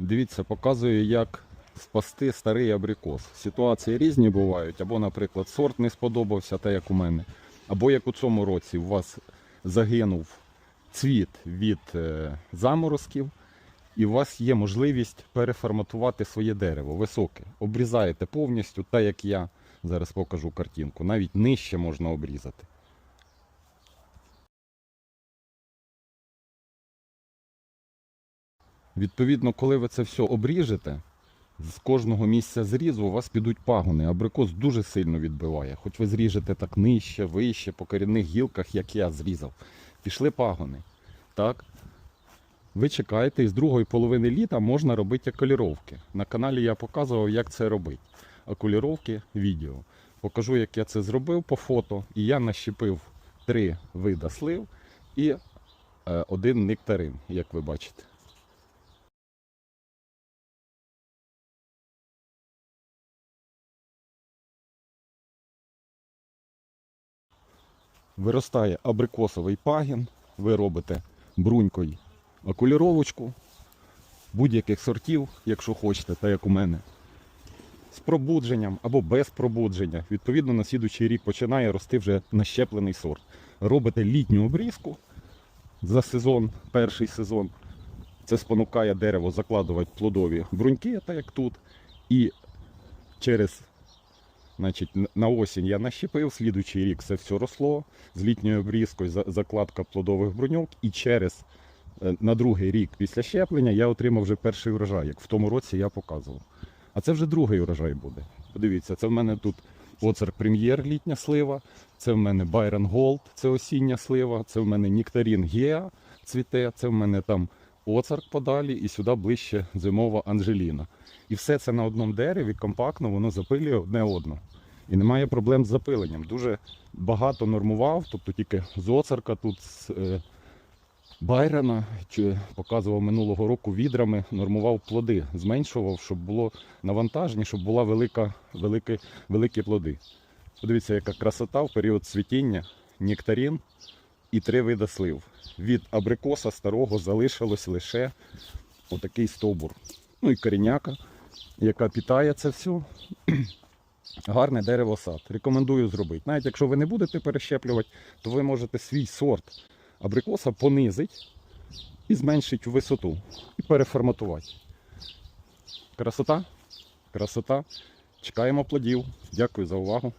Дивіться, показую, як спасти старий абрикос. Ситуації різні бувають. Або, наприклад, сорт не сподобався, так як у мене. Або як у цьому році у вас загинув цвіт від е, заморозків, і у вас є можливість переформатувати своє дерево високе. Обрізаєте повністю, так як я зараз покажу картинку. Навіть нижче можна обрізати. Відповідно, коли ви це все обріжете, з кожного місця зрізу у вас підуть пагони. Абрикос дуже сильно відбиває. Хоч ви зріжете так нижче, вище, по корінних гілках, як я зрізав. Пішли пагони. Так? Ви чекаєте, і з другої половини літа можна робити окуліровки. На каналі я показував, як це робити. Окуліровки відео. Покажу, як я це зробив по фото. І я нащепив три вида слив і е, один нектарин, як ви бачите. Виростає абрикосовий пагін, ви робите брунькою окуліровочку будь-яких сортів, якщо хочете, так як у мене. З пробудженням або без пробудження. Відповідно, на слідуючий рік починає рости вже нащеплений сорт. Робите літню обрізку за сезон, перший сезон. Це спонукає дерево закладувати плодові бруньки, так як тут. І через Значить, на осінь я нащепив, слідуючий рік це все росло з літньою обрізкою, за- закладка плодових бруньок. І через е, на другий рік після щеплення я отримав вже перший урожай, як в тому році я показував. А це вже другий урожай буде. Подивіться, це в мене тут Оцер Прем'єр літня слива, це в мене Байрон Голд, це осіння слива, це в мене Ніктарін Геа цвіте, це в мене там Оцар подалі і сюди ближче зимова Анжеліна. І все це на одному дереві, компактно, воно запилює одне одно. І немає проблем з запиленням. Дуже багато нормував, тобто тільки з оцарка тут з е, Байрона, чи показував минулого року відрами, нормував плоди, зменшував, щоб було навантаження, щоб була велика, великі, великі плоди. Подивіться, яка красота в період цвітіння, нектарин і три види слив. Від абрикоса старого залишилось лише отакий стовбур. Ну і коріняка, яка питає це все. Гарне дерево сад. Рекомендую зробити. Навіть якщо ви не будете перещеплювати, то ви можете свій сорт абрикоса понизити і зменшити висоту. І переформатувати. Красота? Красота. Чекаємо плодів. Дякую за увагу.